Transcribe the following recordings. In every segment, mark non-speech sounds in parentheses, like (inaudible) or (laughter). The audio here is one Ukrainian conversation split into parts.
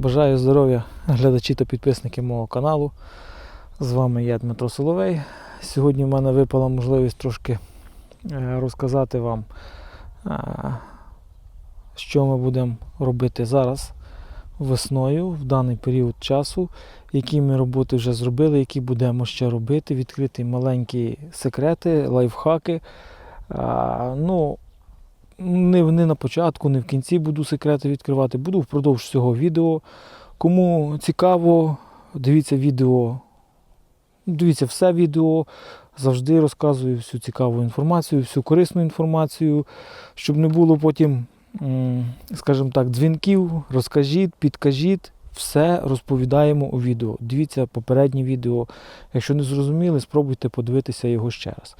Бажаю здоров'я глядачі та підписники мого каналу. З вами я Дмитро Соловей. Сьогодні в мене випала можливість трошки е, розказати вам, е, що ми будемо робити зараз весною в даний період часу, які ми роботи вже зробили, які будемо ще робити, відкриті маленькі секрети, лайфхаки. Ну, не, не на початку, не в кінці буду секрети відкривати, буду впродовж цього відео. Кому цікаво, дивіться відео. Дивіться все відео. Завжди розказую всю цікаву інформацію, всю корисну інформацію, щоб не було потім, скажімо так, дзвінків, розкажіть, підкажіть. Все розповідаємо у відео. Дивіться попереднє відео. Якщо не зрозуміли, спробуйте подивитися його ще раз.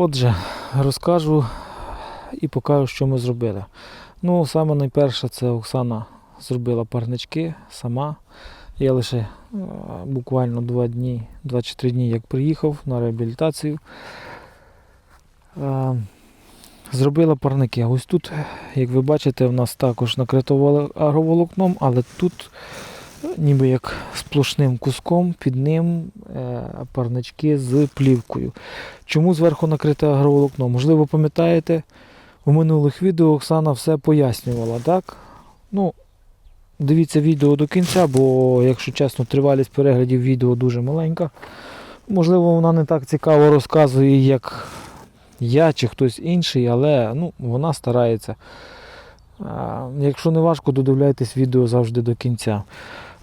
Отже, розкажу і покажу, що ми зробили. Ну, саме найперше, це Оксана зробила парнички сама. Я лише е, буквально 2 дні, 2-3 дні, як приїхав на реабілітацію. Е, Зробила парники. Ось тут, як ви бачите, в нас також накрито агроволокном, але тут ніби як сплошним куском, під ним е, парнички з плівкою. Чому зверху накрите агроволокно? Можливо, пам'ятаєте, у минулих відео Оксана все пояснювала, так? Ну, дивіться відео до кінця, бо, якщо чесно, тривалість переглядів відео дуже маленька. Можливо, вона не так цікаво розказує, як я чи хтось інший, але ну, вона старається. Якщо не важко, додивляйтесь відео завжди до кінця.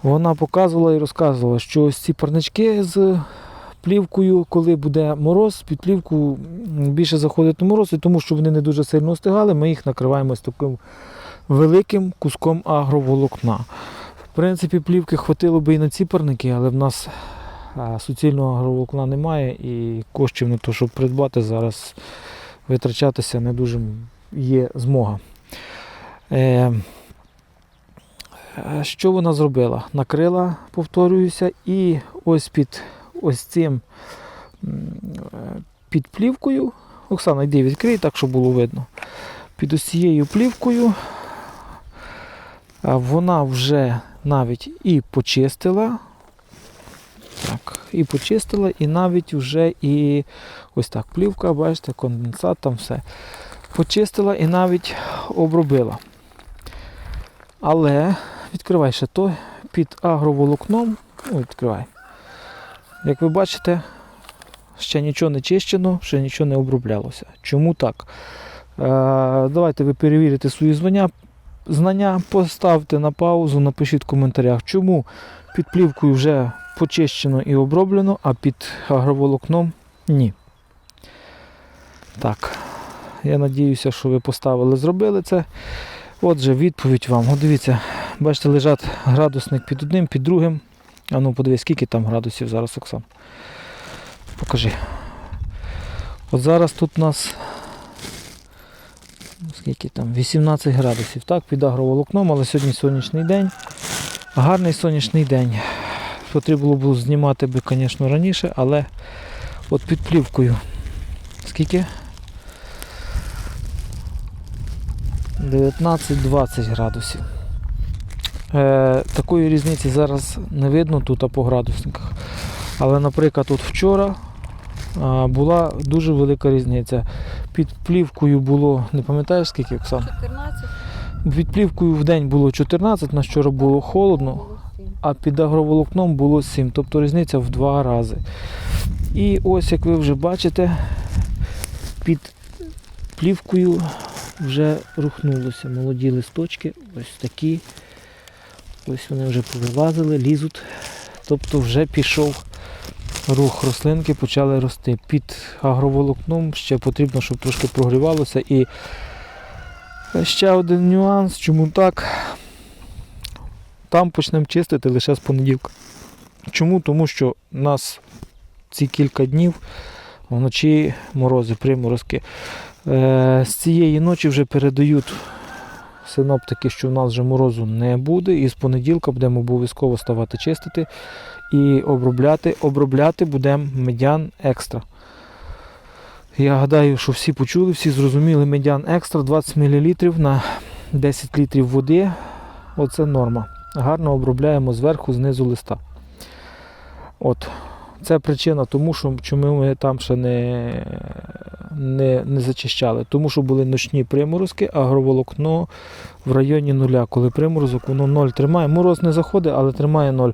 Вона показувала і розказувала, що ось ці парнички з плівкою, коли буде мороз, під плівку більше заходить мороз, і тому що вони не дуже сильно остигали, ми їх накриваємо ось таким великим куском агроволокна. В принципі, плівки хватило би і на ці парники, але в нас суцільного агроволокна немає і коштів на те, щоб придбати, зараз витрачатися не дуже є змога. Е, Що вона зробила? Накрила, повторююся, і ось під ось цим е, під плівкою. Оксана, йди відкрий, так, щоб було видно. Під ось цією плівкою вона вже навіть і почистила. Так, і почистила, і навіть вже і ось так плівка, бачите, конденсат, там все. Почистила і навіть обробила. Але відкривай ще то під агроволокном. Відкривай. Як ви бачите, ще нічого не чищено, ще нічого не оброблялося. Чому так? Е, давайте ви перевірите свої знання. Знання, поставте на паузу, напишіть в коментарях, чому під плівкою вже почищено і оброблено, а під агроволокном ні. Так, я надіюся, що ви поставили, зробили це. Отже, відповідь вам. От дивіться, бачите, лежать градусник під одним, під другим. А ну подивись, скільки там градусів зараз, Оксан. Покажи. От зараз тут у нас ну, скільки там? 18 градусів. Так, під агроволокном, але сьогодні сонячний день. Гарний сонячний день. Потрібно було знімати би, звісно, раніше, але от під плівкою. Скільки? 19-20 градусів. Е, такої різниці зараз не видно тут а по градусниках. Але, наприклад, тут вчора була дуже велика різниця. Під плівкою було, не пам'ятаєш скільки, Оксан? 14 Під плівкою в день було 14, на вчора було холодно, а під агроволокном було 7, тобто різниця в два рази. І ось, як ви вже бачите, під плівкою вже рухнулося. Молоді листочки, ось такі. Ось вони вже повилазили, лізуть. Тобто вже пішов рух рослинки, почали рости. Під агроволокном ще потрібно, щоб трошки прогрівалося. І ще один нюанс, чому так. Там почнемо чистити лише з понеділка. Чому? Тому що нас ці кілька днів вночі морози, приморозки. Е, з цієї ночі вже передають синоптики, що в нас вже морозу не буде, і з понеділка будемо обов'язково ставати чистити і обробляти. Обробляти будемо медян екстра. Я гадаю, що всі почули, всі зрозуміли медян екстра 20 мл на 10 літрів води. Оце норма. Гарно обробляємо зверху, знизу листа. От. Це причина тому, що чому ми там ще не, не, не зачищали. Тому що були ночні приморозки, агроволокно в районі нуля. Коли приморозок, воно 0 тримає. Мороз не заходить, але тримає 0.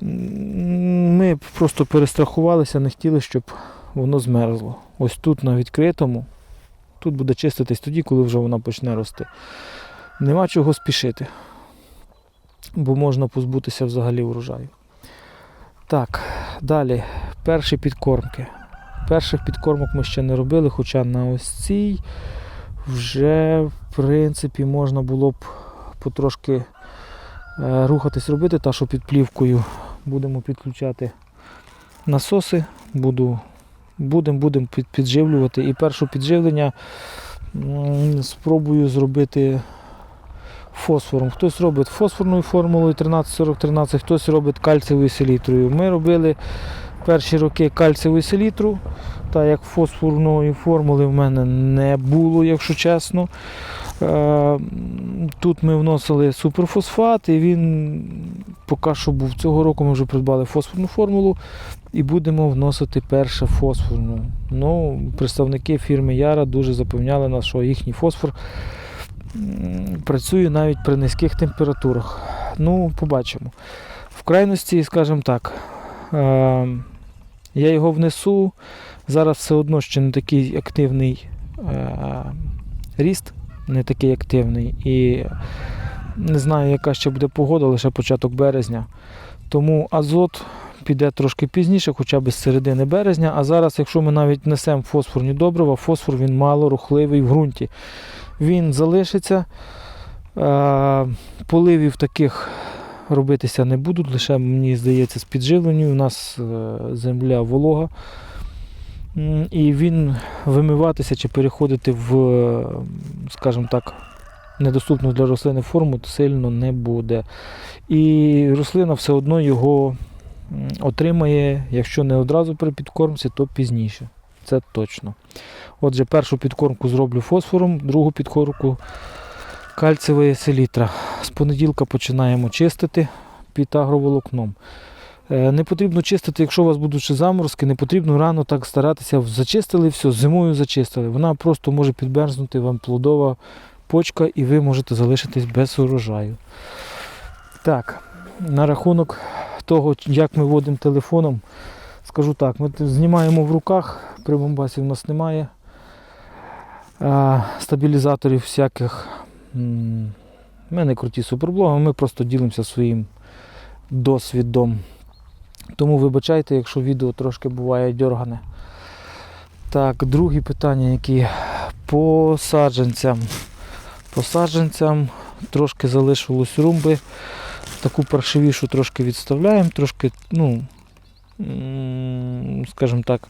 Ми просто перестрахувалися, не хотіли, щоб воно змерзло. Ось тут на відкритому, тут буде чиститись тоді, коли вже вона почне рости. Нема чого спішити, бо можна позбутися взагалі урожаю. Так, далі. Перші підкормки. Перших підкормок ми ще не робили, хоча на ось цій вже, в принципі, можна було б потрошки е, рухатись робити, та що під плівкою будемо підключати насоси, буду, будемо будем під, підживлювати. І перше підживлення спробую зробити фосфором. Хтось робить фосфорною формулою 13-40-13, хтось робить кальцієвою селітрою. Ми робили перші роки кальцієву селітру, та як фосфорної формули в мене не було, якщо чесно. Е, Тут ми вносили суперфосфат, і він поки що був цього року. Ми вже придбали фосфорну формулу і будемо вносити перше фосфорну. Ну, представники фірми Яра дуже запевняли нас, що їхній фосфор працює навіть при низьких температурах. Ну, побачимо. В крайності, скажімо так, е, я його внесу. Зараз все одно ще не такий активний е, ріст, не такий активний. І не знаю, яка ще буде погода, лише початок березня. Тому азот піде трошки пізніше, хоча б з середини березня. А зараз, якщо ми навіть несемо фосфорні добрива, фосфор він мало рухливий в ґрунті. Він залишиться. Е, Поливів таких робитися не будуть, лише мені здається, з підживленням. У нас е, земля волога. І він вимиватися чи переходити в, е, скажімо так, недоступну для рослини форму сильно не буде. І рослина все одно його отримає, якщо не одразу при підкормці, то пізніше. Це точно. Отже, першу підкормку зроблю фосфором, другу підкормку кальцієвої селітра. З понеділка починаємо чистити під агроволокном. Е, Не потрібно чистити, якщо у вас будуть ще заморозки, не потрібно рано так старатися. Зачистили все, зимою зачистили. Вона просто може підмерзнути вам плодова почка і ви можете залишитись без урожаю. Так, на рахунок того, як ми водимо телефоном, скажу так, ми знімаємо в руках, при бомбасі в нас немає. Стабілізаторів всяких. М, Ми не круті суперблоги, ми просто ділимося своїм досвідом. Тому вибачайте, якщо відео трошки буває дьоргане. Так, другі питання, які по саджанцям. По саджанцям трошки залишилось румби. Таку паршивішу трошки відставляємо, трошки, ну, скажімо так,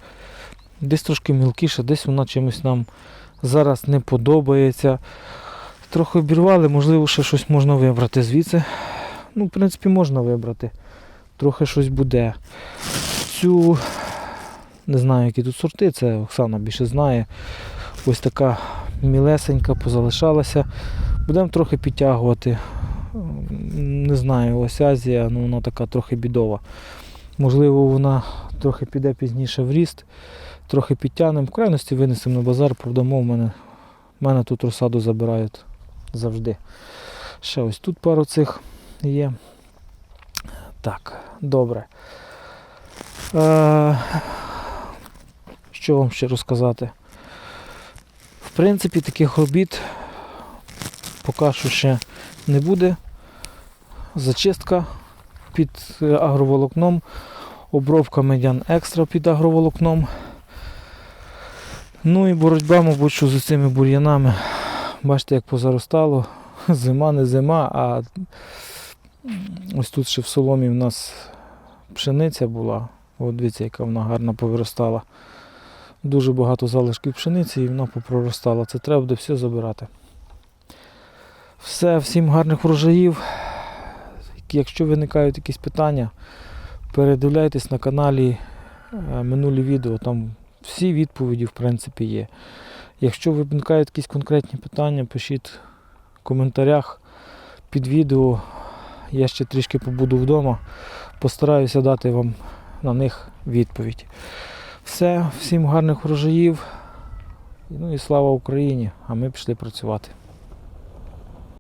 десь трошки мілкіша, десь вона чимось нам зараз не подобається. Трохи обірвали, можливо, ще щось можна вибрати звідси. Ну, в принципі, можна вибрати. Трохи щось буде. Цю, не знаю, які тут сорти, це Оксана більше знає. Ось така мілесенька позалишалася. Будемо трохи підтягувати. Не знаю, ось Азія, ну вона така трохи бідова. Можливо, вона трохи піде пізніше в ріст, трохи підтягнемо. В крайності винесемо на базар, продамо. В мене, в мене тут розсаду забирають завжди. Ще ось тут пару цих є. Так, добре. Е, що вам ще розказати? В принципі, таких робіт поки що ще не буде. Зачистка під е, агроволокном, обробка медян екстра під агроволокном. Ну і боротьба, мабуть, що з цими бур'янами. Бачите, як позаростало. (laughs) Зима, не зима, а ось тут ще в соломі в нас пшениця була. От дивіться, яка вона гарно повиростала. Дуже багато залишків пшениці і вона попроростала. Це треба буде все забирати. Все, всім гарних врожаїв. Якщо виникають якісь питання, передивляйтесь на каналі е, минулі відео, там всі відповіді в принципі є. Якщо виникають якісь конкретні питання, пишіть в коментарях під відео. Я ще трішки побуду вдома. Постараюся дати вам на них відповідь. Все, всім гарних врожаїв. Ну і слава Україні! А ми пішли працювати.